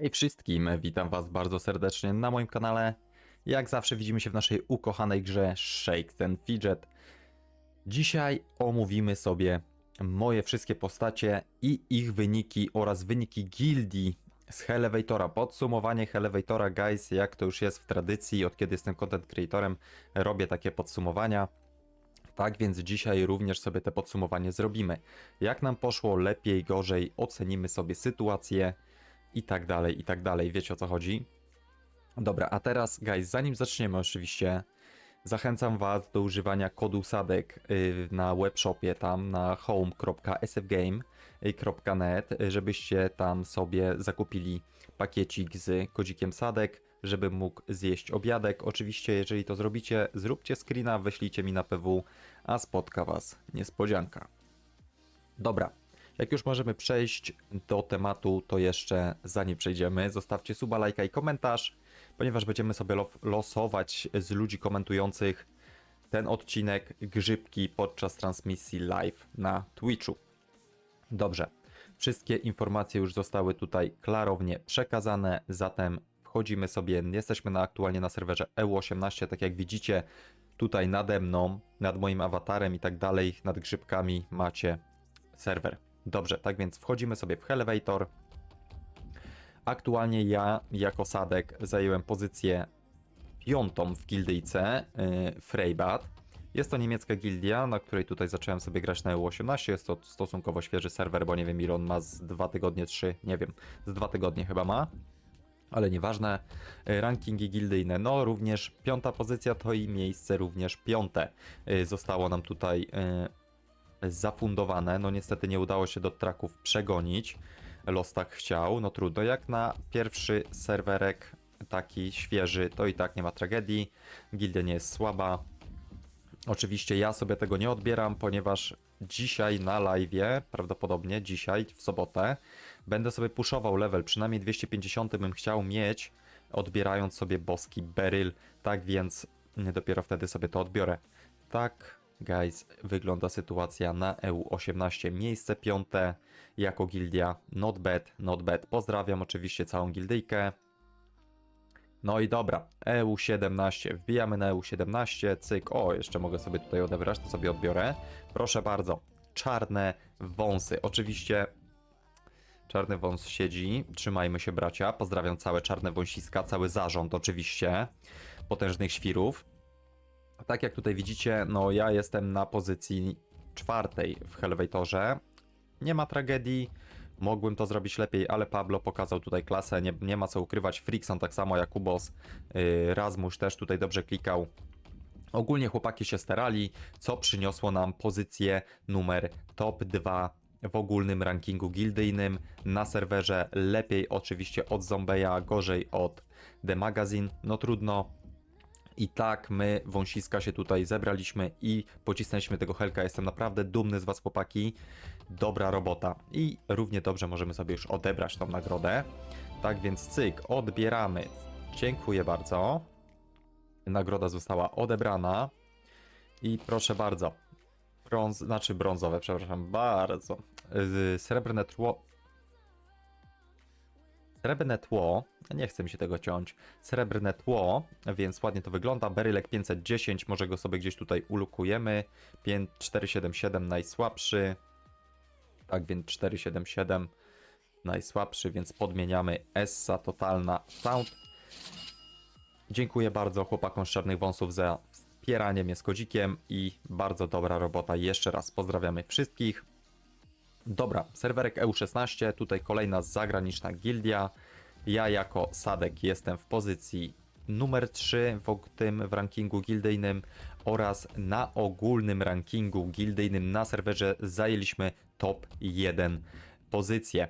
Hej wszystkim, witam was bardzo serdecznie na moim kanale. Jak zawsze widzimy się w naszej ukochanej grze Shake Fidget. Dzisiaj omówimy sobie moje wszystkie postacie i ich wyniki oraz wyniki gildii z Helevatora. Podsumowanie Helevatora, guys, jak to już jest w tradycji, od kiedy jestem content creatorem, robię takie podsumowania. Tak więc dzisiaj również sobie te podsumowanie zrobimy. Jak nam poszło, lepiej, gorzej, ocenimy sobie sytuację i tak dalej, i tak dalej. Wiecie o co chodzi? Dobra, a teraz, guys, zanim zaczniemy oczywiście, zachęcam Was do używania kodu SADEK y, na webshopie, tam na home.sfgame.net, żebyście tam sobie zakupili pakiecik z kodzikiem SADEK, żeby mógł zjeść obiadek. Oczywiście, jeżeli to zrobicie, zróbcie screena, wyślijcie mi na PW, a spotka Was niespodzianka. Dobra, jak już możemy przejść do tematu, to jeszcze zanim przejdziemy, zostawcie suba, lajka i komentarz, ponieważ będziemy sobie lo- losować z ludzi komentujących ten odcinek grzybki podczas transmisji live na Twitchu. Dobrze, wszystkie informacje już zostały tutaj klarownie przekazane, zatem wchodzimy sobie, jesteśmy na, aktualnie na serwerze EU18, tak jak widzicie tutaj nade mną, nad moim awatarem i tak dalej, nad grzybkami macie serwer. Dobrze, tak więc wchodzimy sobie w Elevator. Aktualnie ja jako Sadek zajęłem pozycję piątą w gildyjce yy, Freibad. Jest to niemiecka gildia, na której tutaj zacząłem sobie grać na EU18. Jest to stosunkowo świeży serwer, bo nie wiem ile on ma z dwa tygodnie, trzy, nie wiem, z dwa tygodnie chyba ma. Ale nieważne, Yy, rankingi gildyjne, no również piąta pozycja to i miejsce również piąte yy, zostało nam tutaj yy, zafundowane. No niestety nie udało się do traków przegonić. Los tak chciał, no trudno. Jak na pierwszy serwerek taki świeży, to i tak nie ma tragedii. Gildia nie jest słaba. Oczywiście ja sobie tego nie odbieram, ponieważ dzisiaj na live, prawdopodobnie dzisiaj w sobotę, będę sobie puszował level, przynajmniej 250 bym chciał mieć, odbierając sobie boski beryl, tak więc dopiero wtedy sobie to odbiorę. Tak, guys, wygląda sytuacja na EU18. Miejsce piąte jako gildia. Not bad, not bad. Pozdrawiam oczywiście całą gildyjkę. No i dobra, EU17. Wbijamy na EU17. Cyk. O, jeszcze mogę sobie tutaj odebrać, to sobie odbiorę. Proszę bardzo. Czarne wąsy. Oczywiście czarny wąs siedzi. Trzymajmy się, bracia. Pozdrawiam całe czarne wąsiska, cały zarząd oczywiście. Potężnych świrów. Tak jak tutaj widzicie, no ja jestem na pozycji czwartej w Helvatorze. Nie ma tragedii, mogłem to zrobić lepiej, ale Pablo pokazał tutaj klasę, nie, nie ma co ukrywać. Frickson tak samo, Jakubos, yy, Razmusz też tutaj dobrze klikał. Ogólnie chłopaki się starali, co przyniosło nam pozycję numer top 2 w ogólnym rankingu gildyjnym na serwerze. Lepiej oczywiście od Zombeja, gorzej od The Magazine. No trudno, i tak my, wąsiska, się tutaj zebraliśmy i pocisnęliśmy tego Helka. Jestem naprawdę dumny z Was, chłopaki. Dobra robota. I równie dobrze możemy sobie już odebrać tą nagrodę. Tak więc cyk, odbieramy. Dziękuję bardzo. Nagroda została odebrana. I proszę bardzo. Brąz, znaczy brązowe, przepraszam bardzo. Z srebrne tło, Srebrne tło, nie chce mi się tego ciąć, srebrne tło, więc ładnie to wygląda, Berylek 510, może go sobie gdzieś tutaj ulukujemy, 5, 477 najsłabszy, tak więc 477 najsłabszy, więc podmieniamy. Essa totalna sound. Dziękuję bardzo chłopakom z Czarnych Wąsów za wspieranie mnie z kodzikiem i bardzo dobra robota, jeszcze raz pozdrawiamy wszystkich. Dobra, serwerek EU16, tutaj kolejna zagraniczna gildia. Ja jako Sadek jestem w pozycji numer 3 w tym w rankingu gildyjnym oraz na ogólnym rankingu gildyjnym na serwerze zajęliśmy top 1 pozycję.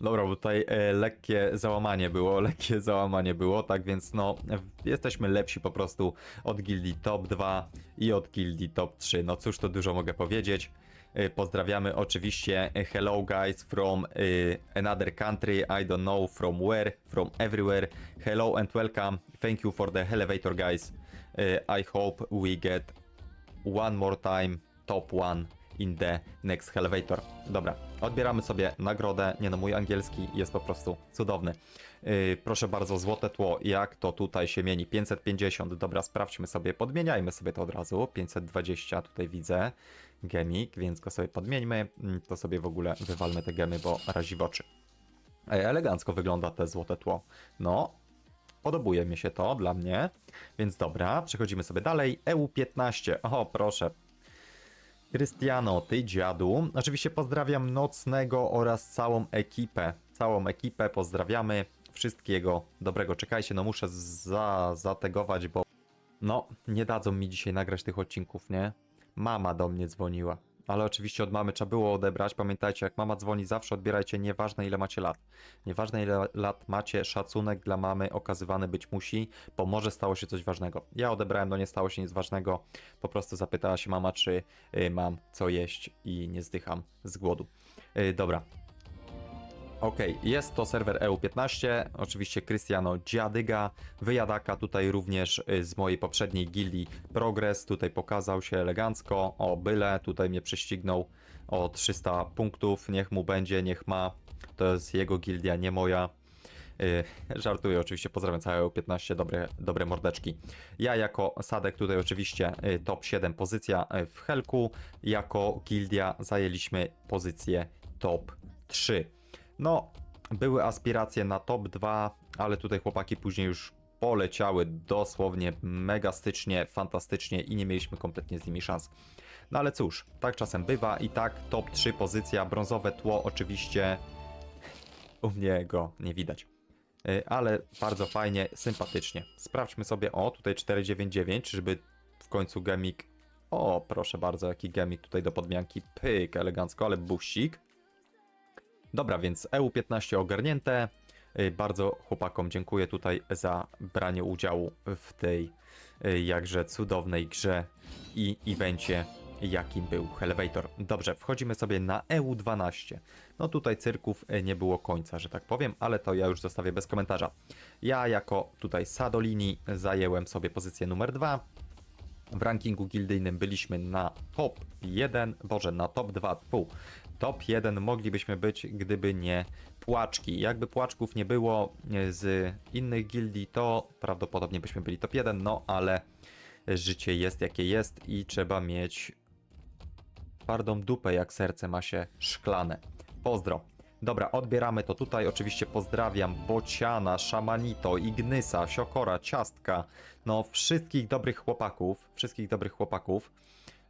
Dobra, bo tutaj e, lekkie załamanie było, lekkie załamanie było, tak więc no, jesteśmy lepsi po prostu od gildii top 2 i od gildii top 3. No cóż, to dużo mogę powiedzieć. E, Pozdrawiamy oczywiście e, hello guys from e, another country, I don't know from where, from everywhere. Hello and welcome. Thank you for the elevator guys. I hope we get one more time top one in the next elevator. Dobra, odbieramy sobie nagrodę. Nie no, mój angielski jest po prostu cudowny. Yy, proszę bardzo, złote tło, jak to tutaj się mieni? 550, dobra, sprawdźmy sobie, podmieniajmy sobie to od razu. 520 tutaj widzę, gemik, więc go sobie podmieńmy. Mm, To sobie w ogóle wywalmy te gemy, bo razi w oczy. Ej, elegancko wygląda te złote tło. No, podobuje mi się to dla mnie. Więc dobra, przechodzimy sobie dalej. EU15, o proszę. Krystiano, ty dziadu. Oczywiście pozdrawiam Nocnego oraz całą ekipę. Całą ekipę pozdrawiamy. Wszystkiego dobrego. Czekajcie, no muszę za, zategować, bo no, nie dadzą mi dzisiaj nagrać tych odcinków, nie? Mama do mnie dzwoniła. Ale oczywiście od mamy trzeba było odebrać. Pamiętajcie, jak mama dzwoni, zawsze odbierajcie, nieważne ile macie lat. Nieważne ile lat macie, szacunek dla mamy okazywany być musi, bo może stało się coś ważnego. Ja odebrałem, no nie stało się nic ważnego. Po prostu zapytała się mama, czy y, mam co jeść i nie zdycham z głodu. Y, dobra, Okej, jest to serwer EU15, oczywiście Cristiano Dziadyga, wyjadaka tutaj również y, z mojej poprzedniej gildii Progress, tutaj pokazał się elegancko, o byle, tutaj mnie prześcignął o 300 punktów, niech mu będzie, niech ma, to jest jego gildia, nie moja. Yy, żartuję oczywiście, pozdrawiam całe EU15, dobre, dobre mordeczki. Ja jako Sadek tutaj oczywiście y, top 7 pozycja y, w Helku, jako gildia zajęliśmy pozycję top 3. No, były aspiracje na top 2, ale tutaj chłopaki później już poleciały dosłownie megastycznie, fantastycznie i nie mieliśmy kompletnie z nimi szans. No ale cóż, tak czasem bywa i tak top 3 pozycja, brązowe tło oczywiście u mnie go nie widać. Y, Ale bardzo fajnie, sympatycznie. Sprawdźmy sobie, o tutaj 499, żeby w końcu gemik, o proszę bardzo, jaki gemik tutaj do podmianki, pyk, elegancko, ale busik. Dobra, więc EU15 ogarnięte. Y, Bardzo chłopakom dziękuję tutaj za branie udziału w tej y, jakże cudownej grze i evencie, jakim był Elevator. Dobrze, wchodzimy sobie na EU12. No tutaj cyrków y, nie było końca, że tak powiem, ale to ja już zostawię bez komentarza. Ja jako tutaj Sadolini zajęłem sobie pozycję numer 2. W rankingu gildyjnym byliśmy na top 1, boże, na top 2, pół. Top 1 moglibyśmy być, gdyby nie płaczki. Jakby płaczków nie było e, z innych gildii, to prawdopodobnie byśmy byli top 1, no ale życie jest jakie jest i trzeba mieć twardą dupę, jak serce ma się szklane. Pozdro. Dobra, odbieramy to tutaj. Oczywiście pozdrawiam Bociana, Szamanito, Ignysa, Siokora, Ciastka. No, wszystkich dobrych chłopaków, wszystkich dobrych chłopaków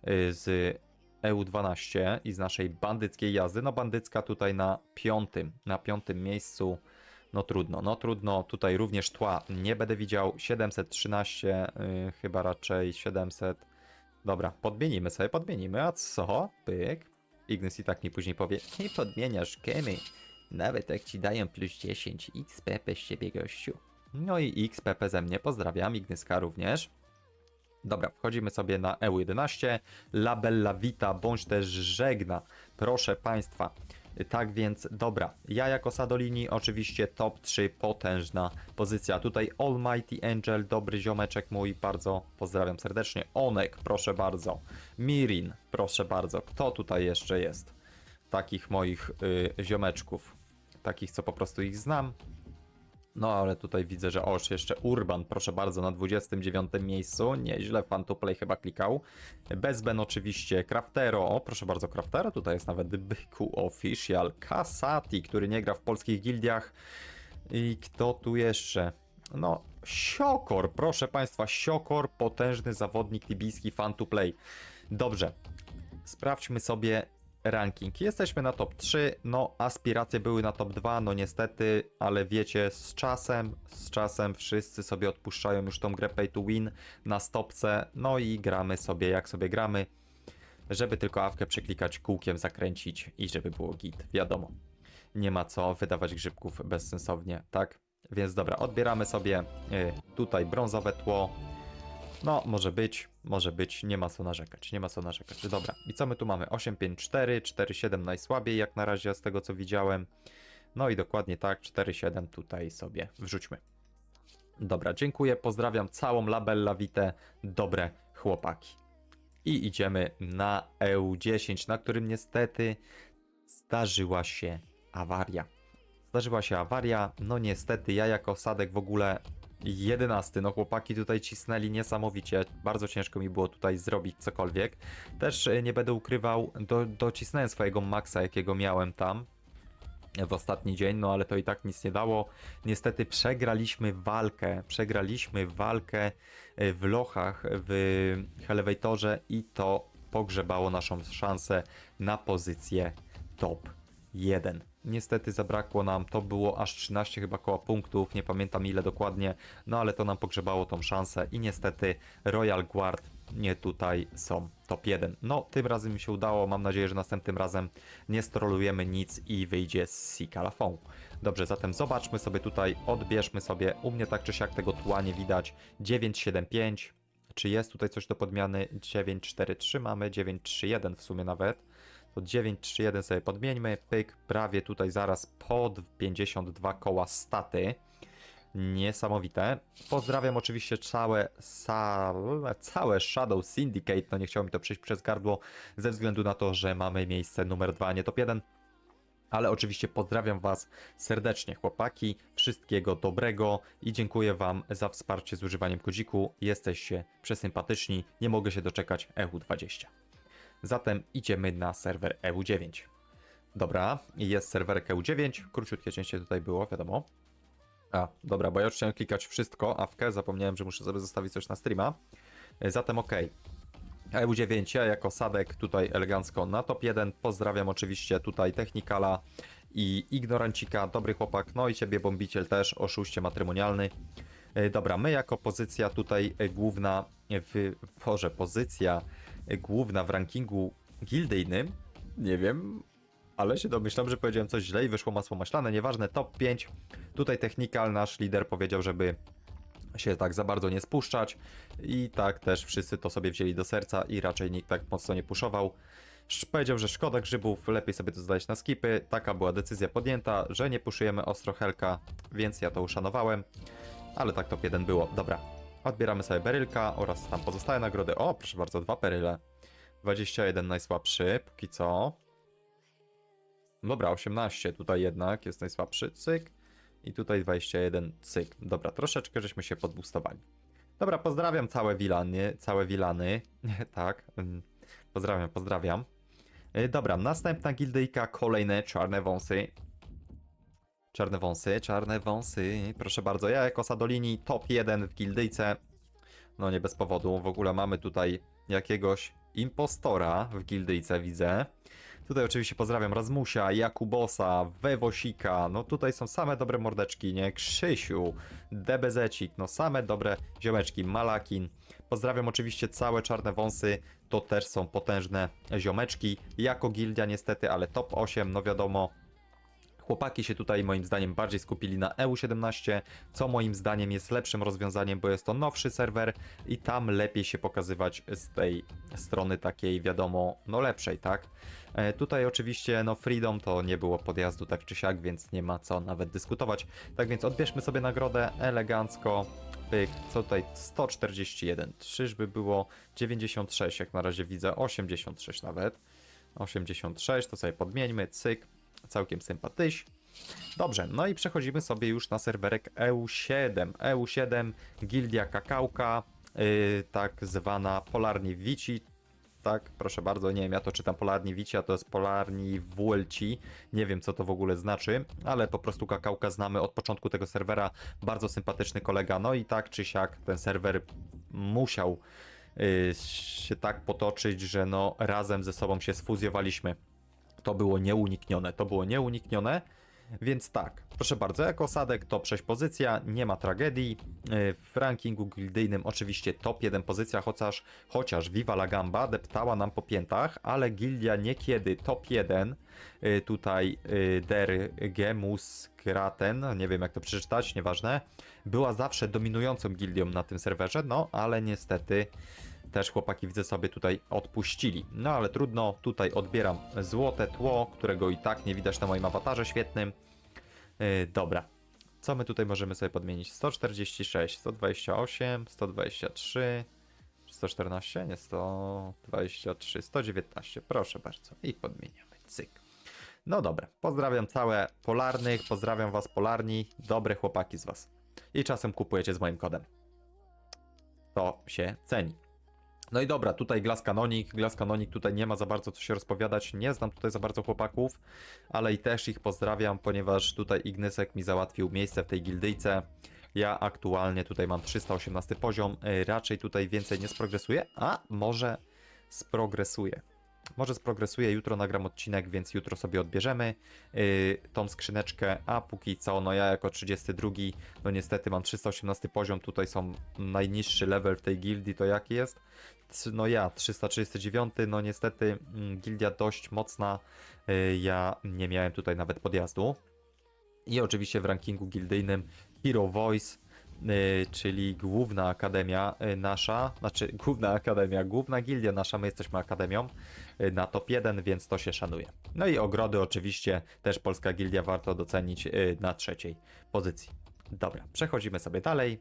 y, z EU12 i z naszej bandyckiej jazdy. No, bandycka tutaj na piątym, na piątym miejscu. No trudno, no trudno. Tutaj również tła nie będę widział. 713, y, chyba raczej 700. Dobra, podmienimy sobie, podmienimy. A co? Pyk. Ignis i tak mi później powie, nie podmieniasz gemy. Nawet jak ci dają plus 10 XPP z ciebie gościu. No i XPP ze mnie, pozdrawiam, Ignyska również. Dobra, wchodzimy sobie na EU11. Labella Vita, bądź też żegna. Proszę Państwa. Tak więc, dobra. Ja jako Sadolini oczywiście top 3, potężna pozycja. Tutaj Almighty Angel, dobry ziomeczek mój, bardzo pozdrawiam serdecznie. Onek, proszę bardzo. Mirin, proszę bardzo. Kto tutaj jeszcze jest? Takich moich y, ziomeczków. Takich, co po prostu ich znam. No ale tutaj widzę, że oż jeszcze Urban, proszę bardzo, na 29 miejscu. Nieźle, fan to play chyba klikał. Bezben oczywiście, Craftero, o proszę bardzo, Craftero, tutaj jest nawet Byku Official, Kasati, który nie gra w polskich gildiach. I kto tu jeszcze? No, Siokor, proszę Państwa, Siokor, potężny zawodnik libijski fan to play. Dobrze, sprawdźmy sobie ranking. Jesteśmy na top 3, no aspiracje były na top 2, no niestety, ale wiecie, z czasem, z czasem wszyscy sobie odpuszczają już tą grę pay to win na stopce, no i gramy sobie jak sobie gramy, żeby tylko awkę przeklikać, kółkiem zakręcić i żeby było git, wiadomo. Nie ma co wydawać grzybków bezsensownie, tak? Więc dobra, odbieramy sobie y, tutaj brązowe tło, no, może być, może być, nie ma co narzekać, nie ma co narzekać. Dobra, i co my tu mamy? 854, 47 najsłabiej jak na razie z tego co widziałem. No i dokładnie tak, 47 tutaj sobie wrzućmy. Dobra, dziękuję, pozdrawiam całą Labella dobre chłopaki. i idziemy na EU10, na którym niestety zdarzyła się awaria. Zdarzyła się awaria, no niestety ja jako Sadek w ogóle 11, no chłopaki tutaj cisnęli niesamowicie, bardzo ciężko mi było tutaj zrobić cokolwiek. Też e, nie będę ukrywał, do, docisnąłem swojego maksa jakiego miałem tam, w ostatni dzień, no ale to i tak nic nie dało. Niestety przegraliśmy walkę, przegraliśmy walkę e, w lochach w Elevatorze i to pogrzebało naszą szansę na pozycję top 1. Niestety zabrakło nam, to było aż 13 chyba koła punktów, nie pamiętam ile dokładnie, no ale to nam pogrzebało tą szansę i niestety Royal Guard nie tutaj są top 1. No, tym razem mi się udało, mam nadzieję, że następnym razem nie strolujemy nic i wyjdzie z Sikalafon. Dobrze, zatem zobaczmy sobie tutaj, odbierzmy sobie, u mnie tak czy siak tego tła nie widać, 975, czy jest tutaj coś do podmiany, 943 mamy, 931 w sumie nawet, to 931 sobie podmieńmy, pyk, prawie tutaj zaraz pod 52 koła staty. Niesamowite. Pozdrawiam oczywiście całe, całe Shadow Syndicate. No nie chciało mi to przejść przez gardło, ze względu na to, że mamy miejsce numer 2, a nie top 1. Ale oczywiście pozdrawiam Was serdecznie, chłopaki. Wszystkiego dobrego i dziękuję Wam za wsparcie z używaniem kodziku. Jesteście przesympatyczni. Nie mogę się doczekać EU20. Zatem idziemy na serwer EU9. Dobra, jest serwerek EU9. Króciutkie cięcie tutaj było, wiadomo. A, dobra, bo ja już chciałem klikać wszystko, a w K zapomniałem, że muszę sobie zostawić coś na streama. E, Zatem ok. EU9, ja jako Sadek tutaj elegancko na top 1. Pozdrawiam oczywiście tutaj Technikala i Ignorancika, dobry chłopak, no i ciebie Bombiciel też, oszuście matrymonialny. E, Dobra, my jako pozycja tutaj e, główna w... Boże, pozycja główna w rankingu gildyjnym, nie wiem, ale się domyślam, że powiedziałem coś źle i wyszło masło maślane, nieważne, top 5. Tutaj Technikal, nasz lider powiedział, żeby się tak za bardzo nie spuszczać i tak też wszyscy to sobie wzięli do serca i raczej nikt tak mocno nie puszował. Sz- Powiedział, że szkoda grzybów, lepiej sobie to zdać na skipy. Taka była decyzja podjęta, że nie puszujemy ostro Helka, więc ja to uszanowałem. Ale tak top 1 było. Dobra, odbieramy sobie berylka oraz tam pozostałe nagrody. O, proszę bardzo, dwa peryle. 21 najsłabszy, póki co. Dobra, 18 tutaj jednak jest najsłabszy, cyk. I tutaj 21, cyk. Dobra, troszeczkę żeśmy się podbustowali. Dobra, pozdrawiam całe wilany, całe wilany, tak. mm, Pozdrawiam, pozdrawiam. Y, Dobra, następna gildyjka, kolejne czarne wąsy. Czarne wąsy, czarne wąsy. Proszę bardzo, ja jako Sadolini top 1 w gildyjce. No nie bez powodu, w ogóle mamy tutaj jakiegoś impostora w gildyjce, widzę. Tutaj oczywiście pozdrawiam Razmusia, Jakubosa, Wewosika, no tutaj są same dobre mordeczki, nie? Krzysiu, Debezecik, no same dobre ziomeczki, Malakin. Pozdrawiam oczywiście całe czarne wąsy, to też są potężne ziomeczki. Jako gildia niestety, ale top 8, no wiadomo, Chłopaki się tutaj moim zdaniem bardziej skupili na EU17, co moim zdaniem jest lepszym rozwiązaniem, bo jest to nowszy serwer i tam lepiej się pokazywać z tej strony takiej, wiadomo, no lepszej, tak? E, tutaj oczywiście, no Freedom to nie było podjazdu tak czy siak, więc nie ma co nawet dyskutować. Tak więc odbierzmy sobie nagrodę elegancko. Pyk, co tutaj 141, czyżby było 96, jak na razie widzę 86 nawet. 86, to sobie podmieńmy, cyk, całkiem sympatyś. Dobrze, no i przechodzimy sobie już na serwerek EU7. EU7, Gildia Kakałka, yy, tak zwana Polarni Vici. Tak, proszę bardzo, nie wiem, ja to czytam Polarni a to jest Polarni Vuelci. Nie wiem, co to w ogóle znaczy, ale po prostu Kakałka znamy od początku tego serwera. Bardzo sympatyczny kolega, no i tak czy siak ten serwer musiał yy, się tak potoczyć, że no razem ze sobą się sfuzjowaliśmy to było nieuniknione. To było nieuniknione. Więc tak, proszę bardzo, jako Sadek to 6 pozycja, nie ma tragedii. Yy, W rankingu gildyjnym oczywiście top 1 pozycja, chociaż, chociaż Viva la Gamba deptała nam po piętach, ale gildia niekiedy top 1, yy, tutaj yy, Der Gemus Kraten, nie wiem jak to przeczytać, nieważne, była zawsze dominującą gildią na tym serwerze, no ale niestety też chłopaki widzę sobie tutaj odpuścili. No ale trudno, tutaj odbieram złote tło, którego i tak nie widać na moim awatarze świetnym. Yy, dobra. Co my tutaj możemy sobie podmienić? 146, 128, 123, 114? Nie, 123, 119. Proszę bardzo. I podmieniamy. Cyk. No dobra, pozdrawiam całe polarnych, pozdrawiam was polarni, dobre chłopaki z was. I czasem kupujecie z moim kodem. To się ceni. No i dobra, tutaj Glass Canonic, Glass Canonic tutaj nie ma za bardzo co się rozpowiadać, nie znam tutaj za bardzo chłopaków, ale i też ich pozdrawiam, ponieważ tutaj Ignysek mi załatwił miejsce w tej gildyjce. Ja aktualnie tutaj mam 318 poziom, y, raczej tutaj więcej nie sprogresuję, a może sprogresuję. Może sprogresuję, jutro nagram odcinek, więc jutro sobie odbierzemy yy, tą skrzyneczkę, a póki co, no ja jako 32, no niestety mam 318 poziom, tutaj są najniższy level w tej gildii, to jaki jest? No ja, 339, no niestety mm, gildia dość mocna, yy, ja nie miałem tutaj nawet podjazdu. I oczywiście w rankingu gildyjnym Hero Voice, czyli główna akademia y, nasza, znaczy główna akademia, główna gildia nasza, my jesteśmy akademią y, na top 1, więc to się szanuje. No i ogrody oczywiście, też polska gildia warto docenić y, na trzeciej pozycji. Dobra, przechodzimy sobie dalej.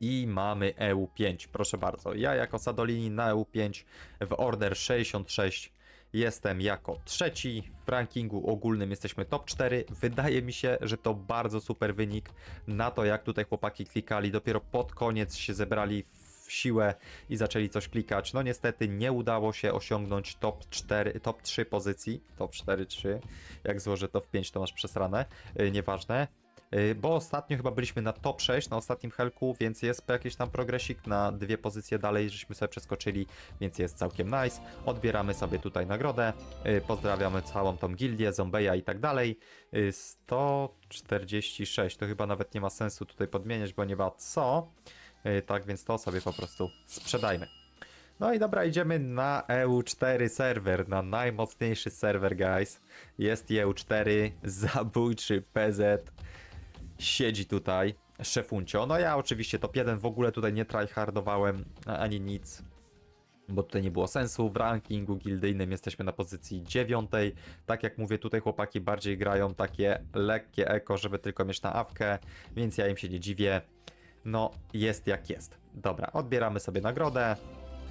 I mamy EU5, proszę bardzo. Ja jako Sadolini na EU5 w Order 66 jestem jako trzeci. W rankingu ogólnym jesteśmy top 4. Wydaje mi się, że to bardzo super wynik na to, jak tutaj chłopaki klikali. Dopiero pod koniec się zebrali w siłę i zaczęli coś klikać. No niestety nie udało się osiągnąć top 4, top 3 pozycji. Top 4, 3. Jak złożę to w 5, to masz przesrane. Yy, nieważne. Yy, Bo ostatnio chyba byliśmy na top 6 na ostatnim helku, więc jest jakiś tam progresik na dwie pozycje dalej, żeśmy sobie przeskoczyli, więc jest całkiem nice. Odbieramy sobie tutaj nagrodę. Yy, Pozdrawiamy całą tą gildię, Zombeja i tak dalej. Yy, 146, to chyba nawet nie ma sensu tutaj podmieniać, bo nie ma co. Tak więc to sobie po prostu sprzedajmy. No i dobra, idziemy na EU4 serwer, na najmocniejszy serwer, guys. Jest EU4, zabójczy PZ siedzi tutaj, szefuncio. No ja oczywiście top 1 w ogóle tutaj nie tryhardowałem ani nic, bo tutaj nie było sensu. W rankingu gildyjnym jesteśmy na pozycji dziewiątej. Tak jak mówię, tutaj chłopaki bardziej grają takie lekkie eko, żeby tylko mieć na awkę, więc ja im się nie dziwię. No, jest jak jest. Dobra, odbieramy sobie nagrodę.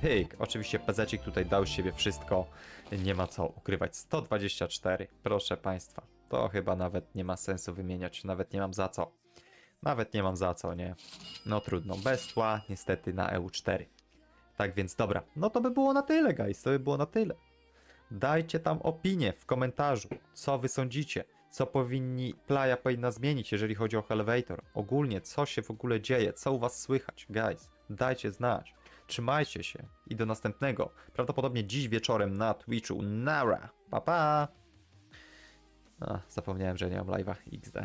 Pyk, oczywiście pezecik tutaj dał z siebie wszystko, nie ma co ukrywać. 124, proszę Państwa, to chyba nawet nie ma sensu wymieniać, nawet nie mam za co. Nawet nie mam za co, nie? No trudno, bez tła, niestety na EU4. Tak więc dobra, no to by było na tyle, guys, to by było na tyle. Dajcie tam opinię w komentarzu, co wy sądzicie, co powinni, playa powinna zmienić, jeżeli chodzi o Elevator. Ogólnie, co się w ogóle dzieje, co u was słychać, guys, dajcie znać. Trzymajcie się i do następnego, prawdopodobnie dziś wieczorem na Twitchu. Nara, pa pa! A, zapomniałem, że nie mam live'a XD.